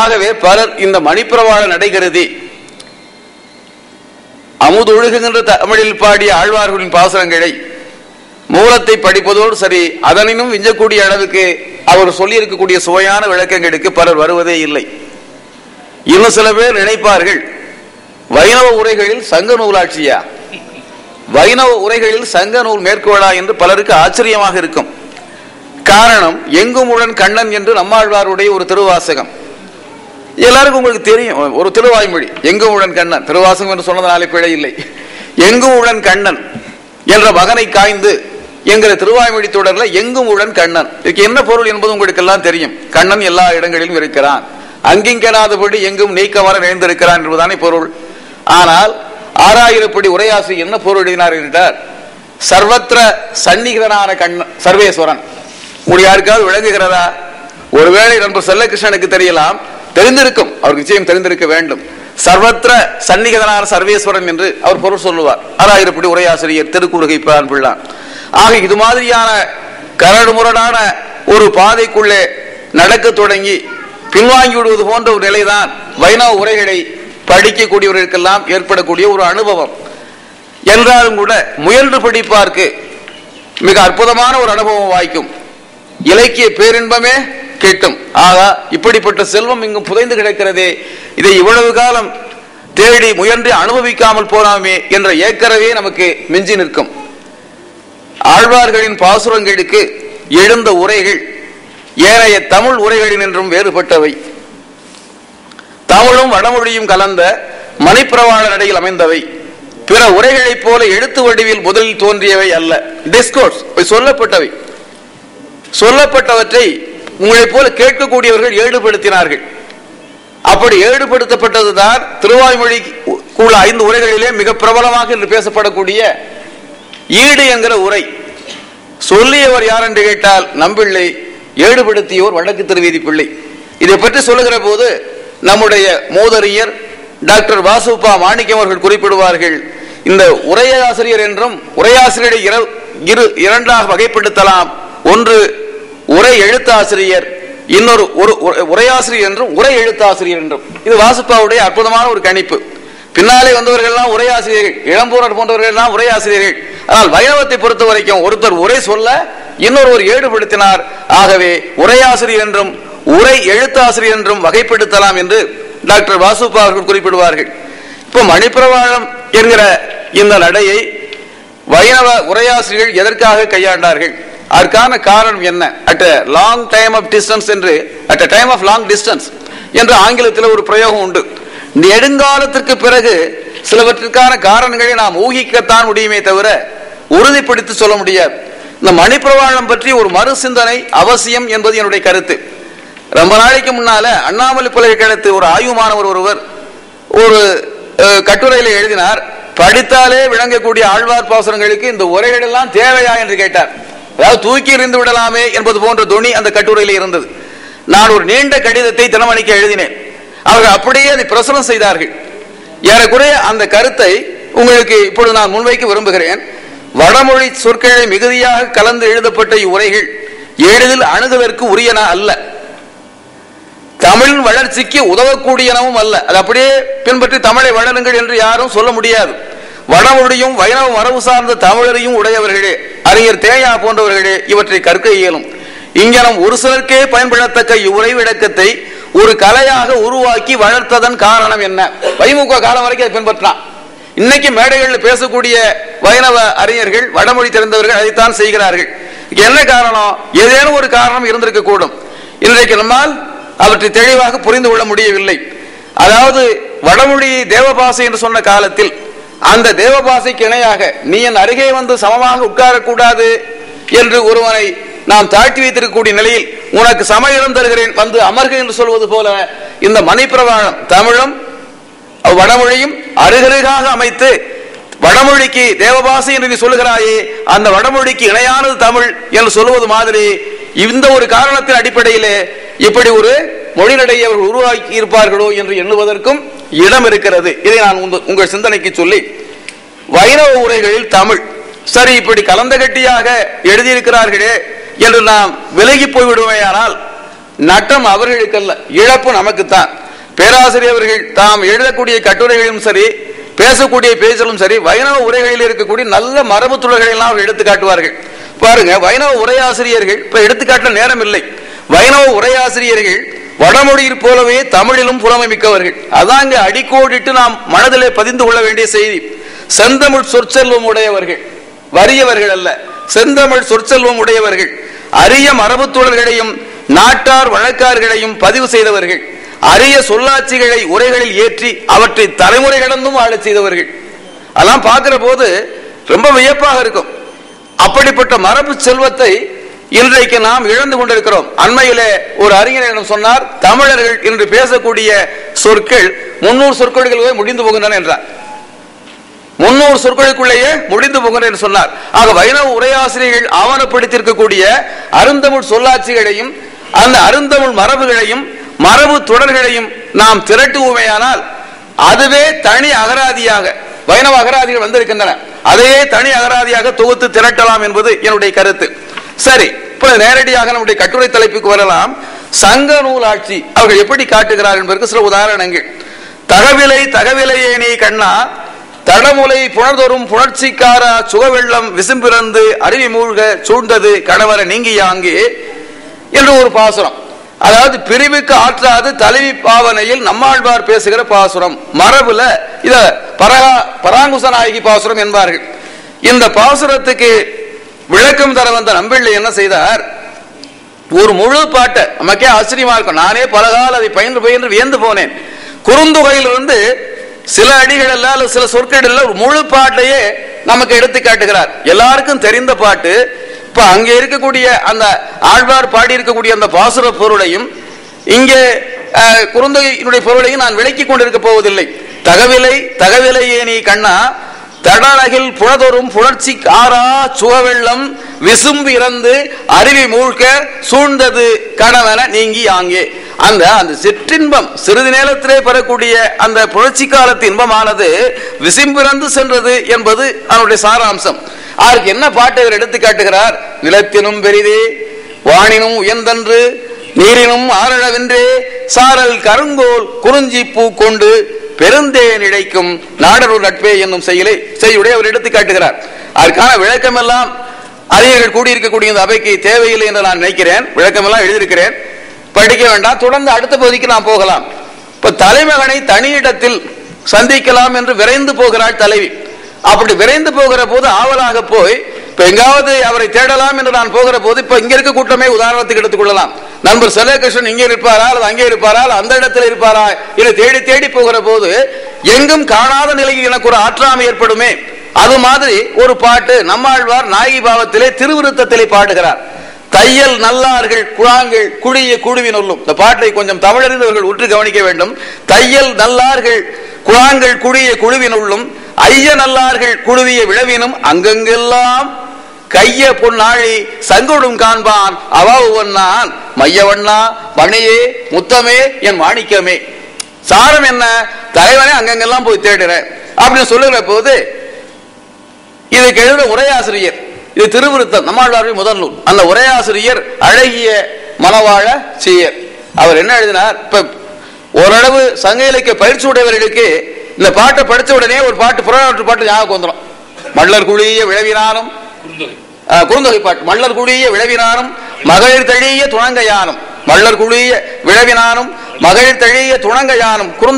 ஆகவே பலர் இந்த மணிப்பிரவாள நடைகருதி அமுதொழுகுகின்ற தமிழில் பாடிய ஆழ்வார்களின் பாசுரங்களை மூலத்தை படிப்பதோடு சரி அதனினும் விஞ்சக்கூடிய அளவுக்கு அவர் சொல்லியிருக்கக்கூடிய சுவையான விளக்கங்களுக்கு பலர் வருவதே இல்லை. இன்னும் சில பேர் நினைப்பார்கள் வைணவ உரைகளில் சங்க நூலாட்சியா? வைணவ உரைகளில் சங்க நூல் மேற்கோளா என்று பலருக்கு ஆச்சரியமாக இருக்கும். காரணம் எங்கும் உடன் கண்ணன் என்று நம்மாழ்வாருடைய ஒரு திருவாசகம். எல்லாருக்கும் உங்களுக்கு தெரியும். ஒரு திருவாய்மொழி. எங்கும் உடன் கண்ணன்? திருவாசகம் என்று சொன்னதனாலே பிழை இல்லை. எங்கும் உடன் கண்ணன் என்ற மகனை காய்ந்து என்கிற திருவாய்மொழி தொடர்ல எங்கும் உடன் கண்ணன்? இதுக்கு என்ன பொருள் என்பது உங்களுக்கு எல்லாம் தெரியும். கண்ணன் எல்லா இடங்களிலும் இருக்கிறான். அங்கிங்கனாதபடி எங்கும் நீக்கமர நிறைந்திருக்கிறான் என்பதுதானே பொருள். ஆனால் ஆறாயிரப்படி உரையாசி என்ன பொருள் எழுதினார் என்றார் சர்வத்திர சந்நிகிதனான கண்ணன் சர்வேஸ்வரன். உங்களுக்கு யாருக்காவது விளங்குகிறதா? ஒருவேளை நண்பர் செல்லகிருஷ்ணனுக்கு தெரியலாம். தெரிந்திருக்கும். அவருக்கு நிச்சயம் தெரிந்திருக்க வேண்டும். சர்வத்திர சன்னிகதனான சர்வேஸ்வரன் என்று அவர் பொருள் சொல்லுவார். ஆறாயிரப்படி உரையாசிரியர் திருக்குறுகை பிரான் பிள்ளான் ஆக இது மாதிரியான கரடு முரடான ஒரு பாதைக்குள்ளே நடக்க தொடங்கி பின்வாங்கி விடுவது போன்ற ஒரு நிலைதான் வைணவ உரைகளை படிக்கக்கூடியவர்களுக்கெல்லாம் ஏற்படக்கூடிய ஒரு அனுபவம். என்றாலும் கூட முயன்று படிப்பார்க்கு மிக அற்புதமான ஒரு அனுபவம் வாய்க்கும். இலக்கிய பேரின்பமே கேட்டும். ஆகா இப்படிப்பட்ட செல்வம் இங்கும் புதைந்து கிடக்கிறதே. இதை இவ்வளவு காலம் தேடி முயன்று அனுபவிக்காமல் போனாமே என்ற ஏக்கரவே நமக்கு மிஞ்சி நிற்கும். ஆழ்வார்களின் பாசுரங்களுக்கு எழுந்த உரைகள் ஏனைய தமிழ் உரைகளின் என்றும் வேறுபட்டவை. தமிழும் வடமொழியும் கலந்த மணிப்பிரவாள நடையில் அமைந்தவை. பிற உரைகளைப் போல எழுத்து வடிவில் முதலில் தோன்றியவை அல்ல. டிஸ்கோர்ஸ் சொல்லப்பட்டவை. சொல்லப்பட்டவற்றை உங்களைப் போல கேட்கக்கூடியவர்கள் ஏடுபடுத்தினார்கள். அப்படி ஏடுபடுத்தப்பட்டதுதான் திருவாய்மொழி உள்ள ஐந்து உரைகளிலே மிக பிரபலமாக இன்று பேசப்படக்கூடிய ஈடு என்கிற உரை. சொல்லியவர் யார் என்று கேட்டால் நம்பிள்ளை ஏடுபடுத்தியோர் வடக்கு திருவீதி பிள்ளை. இதை பற்றி சொல்லுகிற போது நம்முடைய மூதறிஞர் டாக்டர் வாசுப்பா மாணிக்கம் அவர்கள் குறிப்பிடுவார்கள் இந்த உரையாசிரியர் என்றும் உரையாசிரியரை இரு இரண்டாக வகைப்படுத்தலாம். ஒன்று உரை எழுத்தாசிரியர் இன்னொரு ஒரு உரையாசிரியர் என்றும் உரை எழுத்தாசிரியர் என்றும். இது வாசுப்பாவுடைய அற்புதமான ஒரு கணிப்பு. பின்னாலே வந்தவர்கள் எல்லாம் உரையாசிரியர்கள் இளம்பூரர் போன்றவர்கள் எல்லாம் உரையாசிரியர்கள். ஆனால் வைணவத்தை பொறுத்த வரைக்கும் ஒருத்தர் உரை சொல்ல இன்னொருவர் ஈடுபடுத்தினார் ஆகவே உரையாசிரியர் என்றும் உரை எழுத்தாசிரியர் என்றும் வகைப்படுத்தலாம் என்று டாக்டர் வாசுப்பா அவர்கள் குறிப்பிடுவார்கள். இப்போ மணிப்பிரவாளம் என்கிற இந்த நடையை வைணவ உரையாசிரியர்கள் எதற்காக கையாண்டார்கள்? அதற்கான காரணம் என்ன? At long time of distance என்று at time of long distance என்று ஆங்கிலத்தில் ஒரு பிரயோகம் உண்டு. நெடுங்காலத்திற்கு பிறகு சிலவற்றிற்கான காரணங்களை நாம் ஊகிக்கத்தான் முடியுமே தவிர உறுதிப்படுத்தி சொல்ல முடியாது. இந்த மணிப்பிரவாளம் பற்றி ஒரு மறு சிந்தனை அவசியம் என்பது என்னுடைய கருத்து. ரொம்ப நாளைக்கு முன்னால அண்ணாமலை பல்கலைக்கழகத்து ஒரு ஆய்வு மாணவர் ஒருவர் ஒரு கட்டுரையில எழுதினார் படித்தாலே விளங்கக்கூடிய ஆழ்வார் பாசனங்களுக்கு இந்த உரைகள் எல்லாம் தேவையா? என்று கேட்டார். அதாவது தூக்கி எறிந்து விடலாமே என்பது போன்ற துணி அந்த கட்டுரையில் இருந்தது. நான் ஒரு நீண்ட கடிதத்தை தினமணிக்கு எழுதினேன். அவர்கள் அப்படியே அதை பிரசுரம் செய்தார்கள். ஏறக்குறைய அந்த கருத்தை உங்களுக்கு இப்பொழுது நான் முன்வைக்க விரும்புகிறேன். வடமொழி சொற்களை மிகுதியாக கலந்து எழுதப்பட்ட இவ்வுரைகள் எளிதில் அணுகுவதற்கு உரியன அல்ல. தமிழின் வளர்ச்சிக்கு உதவக்கூடியனவும் அல்ல. அது அப்படியே பின்பற்றி தமிழை வளருங்கள் என்று யாரும் சொல்ல முடியாது. வடமொழியும் வைணவ மரபு சார்ந்த தமிழரையும் உடையவர்களே. அறிஞர் தேயா போன்றவர்களே இவற்றை கற்க இயலும். இங்கனம் ஒரு சிலருக்கே பயன்படத்தக்க இவ்வுரை விளக்கத்தை ஒரு கலையாக உருவாக்கி வளர்த்ததன் காரணம் என்ன? வைமுக காலம் வரைக்கும் அதை பின்பற்றினான் இன்னைக்கு மேடைகளில் பேசக்கூடிய வைணவ அறிஞர்கள் வடமொழி தெரிந்தவர்கள் அதைத்தான் செய்கிறார்கள். என்ன காரணம்? ஏதேனும் ஒரு காரணம் இருந்திருக்க கூடும். இன்றைக்கு நம்மால் அவற்றை தெளிவாக புரிந்து கொள்ள முடியவில்லை. அதாவது வடமொழி தேவபாசை என்று சொன்ன காலத்தில் அந்த தேவபாசைக்கு இணையாக நீ என் அருகே வந்து சமமாக உட்காரக்கூடாது என்று ஒருவனை நாம் தாழ்த்தி வைத்திருக்கக்கூடிய நிலையில் உனக்கு சம இடம் தருகிறேன். வந்து அமர்க என்று சொல்வது போல இந்த மணிப்பிரவாணம் தமிழும் வடமொழியும் அருகருகாக அமைத்து வடமொழிக்கு தேவபாசை என்று நீ சொல்லுகிறாயே அந்த வடமொழிக்கு இணையானது தமிழ் என்று சொல்லுவது மாதிரி இந்த ஒரு காரணத்தின் அடிப்படையிலே இப்படி ஒரு மொழிநடையை அவர்கள் உருவாக்கி இருப்பார்களோ என்று எண்ணுவதற்கும் இடம் இருக்கிறது. இதை நான் உங்கள் சிந்தனைக்கு சொல்லி வைணவ உரைகளில் தமிழ். சரி இப்படி கலந்த கட்டியாக எழுதியிருக்கிறார்களே என்று நாம் விலகி போய்விடுவேயானால் நட்டம் அவர்களுக்கல்ல இழப்பு நமக்குத்தான். பேராசிரியர்கள் தாம் எழுதக்கூடிய கட்டுரைகளும் சரி பேசக்கூடிய பேச்சலும் சரி வைணவ உரைகளில் இருக்கக்கூடிய நல்ல மரபு துறைகளை அவர்கள் எடுத்து காட்டுவார்கள். பாருங்க வைணவ உரையாசிரியர்கள் இப்ப எடுத்துக்காட்ட நேரம் இல்லை. வைணவ உரையாசிரியர்கள் வடமொழியில் போலவே தமிழிலும் புலமை மிக்கவர்கள். அதாங்க அடிக்கோடிட்டு நாம் மனதிலே பதிந்து கொள்ள வேண்டிய செய்தி. செந்தமிழ் சொற்செல்வம் உடையவர்கள். வறியவர்கள் அல்ல. செந்தமிழ் சொற்செல்வம் உடையவர்கள். அரிய மரபுத்தொடர்களையும் நாட்டார் வழக்கார்களையும் பதிவு செய்தவர்கள். அரிய சொல்லாட்சிகளை உரைகளில் ஏற்றி அவற்றை தலைமுறை கடந்தும் ஆளச் செய்தவர்கள். அதெல்லாம் பார்க்கிற போது ரொம்ப வியப்பாக இருக்கும். அப்படிப்பட்ட மரபு செல்வத்தை இன்றைக்கு நாம் இழந்து கொண்டிருக்கிறோம். அண்மையிலே ஒரு அறிஞரிடம் சொன்னார் தமிழர்கள் இன்று பேசக்கூடிய சொற்கள் முன்னூறு சொற்கொள்களே முடிந்து போகின்றன என்றார். முன்னூறு சொற்களுக்குள்ளேயே முடிந்து போகின்றன என்று சொன்னார். ஆக வைணவ உரையாசிரியர்கள் ஆவணப்படுத்தியிருக்கக்கூடிய அருந்தமிழ் சொல்லாட்சிகளையும் அந்த அருந்தமிழ் மரபுகளையும் மரபு தொடர்களையும் நாம் திரட்டுவோமேயானால் அதுவே தனி அகராதியாக வைணவ அகராதிகள் வந்திருக்கின்றன. அதையே தனி அகராதியாக தொகுத்து திரட்டலாம் என்பது என்னுடைய கருத்து. சரி இப்போ நேரடியாக நம்முடைய கட்டுரை தலைப்புக்கு வரலாம். சங்க நூலாட்சி அவர்கள் எப்படி காட்டுகிறார் என்பதற்கு சில உதாரணங்கள். தகவிலை தகவிலையே நீ கண்ணா. தடமுலை புணர்தொரும் புணர்ச்சிக்காரா சுகவெள்ளம் விசும்பிறந்து அருவி மூழ்க சூழ்ந்தது கணவர நீங்கியாங்கே என்று ஒரு பாசுரம். அதாவது பிரிவுக்கு ஆற்றாது தலைவி பாவனையில் நம்மாழ்வார் பேசுகிற பாசுரம். மரபுல இத பரகா பராங்குச நாயகி பாசுரம் என்பார்கள். இந்த பாசுரத்துக்கு விளக்கம் தர வந்த நம்பிள்ளை என்ன செய்தார்? ஒரு முழு பாட்டை நமக்கே ஆச்சரியமா இருக்கும். நானே பலகால அதை பயின்று பயின்று வியந்து போனேன். குறுந்தொகையிலிருந்து சில அடிகள் அல்ல அல்லது சில சொற்கள் இல்ல ஒரு முழு பாட்டையே நமக்கு எடுத்து காட்டுகிறார். எல்லாருக்கும் தெரிந்த பாட்டு இப்ப அங்க இருக்கக்கூடிய அந்த ஆழ்வார் பாடி இருக்கக்கூடிய அந்த பாசுர பொருளையும் இங்கே குறுந்தொகையினுடைய பொருளையும் நான் விளக்கி கொண்டிருக்க போவதில்லை. தகவிலை தகவிலையே நீ கண்ணா தடலகில் புழதொரும் புணர்ச்சி ஆறா சுகவெள்ளம் விசும்பு இறந்து அருவி மூழ்க சூழ்ந்தது கணவன நீங்கி ஆங்கே அந்த அந்த சிற்றின்பம் சிறிது நேரத்திலே பெறக்கூடிய அந்த புரட்சி காலத்து இன்பமானது விசும்பிறந்து சென்றது என்பது அதனுடைய சாராம்சம். அதற்கு என்ன பாட்டு இவர் எடுத்து காட்டுகிறார்? நிலத்தினும் பெரிதே வானினும் உயர்ந்தன்று நீரினும் ஆரழவென்றே சாரல் கருங்கோல் குறிஞ்சி பூ கொண்டு பெருந்தேன் இழைக்கும் நாடரூர் நட்பே என்னும் செயலை செய்யுடைய அவர் எடுத்து காட்டுகிறார். அதற்கான விளக்கம் எல்லாம் அறிஞர்கள் கூடியிருக்கக்கூடிய இந்த அவைக்கு தேவையில்லை என்று நான் நினைக்கிறேன். விளக்கம் எல்லாம் எழுதியிருக்கிறேன். படிக்க வேண்டாம். தொடர்ந்து அடுத்த பகுதிக்கு நாம் போகலாம். இப்ப தலைமகனை தனியிடத்தில் சந்திக்கலாம் என்று விரைந்து போகிறாள் தலைவி. அப்படி விரைந்து போகிற போது ஆவலாக போய் இப்ப எங்காவது அவரை தேடலாம் என்று நான் போகிற போது இப்ப இங்க இருக்க கூட்டமே உதாரணத்துக்கு எடுத்துக்கொள்ளலாம் நண்பர் செல்லகிருஷ்ணன் இங்கே இருப்பாரா? அல்லது அங்கே இருப்பாரா? அந்த இடத்துல இருப்பாரா? என தேடி தேடி போகிற போது எங்கும் காணாத நிலையில் எனக்கு ஒரு ஆற்றாமை ஏற்படுமே. அது மாதிரி ஒரு பாட்டு நம்மாழ்வார் நாயகி பாவத்திலே திருவிருத்தத்திலே பாடுகிறார். தையல் நல்லார்கள் குழாங்கள் குழிய குழுவினுள்ளும் இந்த பாட்டை கொஞ்சம் தமிழறிந்தவர்கள் உற்று கவனிக்க வேண்டும். தையல் நல்லார்கள் குழாங்கள் குழிய குழுவினுள்ளும் ஐய நல்லார்கள் குழுவிய விழவினும் அங்கங்கெல்லாம் கைய பொன்னாழி சங்குடும் காண்பான். அவாவுவன்னான் மையவண்ணா மணியே முத்தமே என் மாணிக்கமே. சாரம் என்ன? தலைவனே அங்கங்கெல்லாம் போய் தேடுறேன். அப்படின்னு சொல்லுகிற போது இதுக்கு எழுத உரையாசிரியர் இது திருவிருத்தம் நம்மாழ்வாரின் முதல் நூல். அந்த உரையாசிரியர் அழகிய மனவாழ செய்யர் அவர் என்ன எழுதினார்? இப்ப ஓரளவு சங்க இலக்கிய பயிற்சி உடையவர்களுக்கு இந்த பாட்டை படிச்ச உடனே ஒரு பாட்டு புறநாட்டு பாட்டு ஞாபகம் வந்துடும் மல்லர் குழிய விழவினானும் குறுந்தொகை பாட்டு. மல்லர் குழிய விழவினானும் மகளிர் தழிய துணங்கையானும். மல்லர் குழிய விழவினானும் மகளிர் தழிய துணங்கையானும். குறுந்த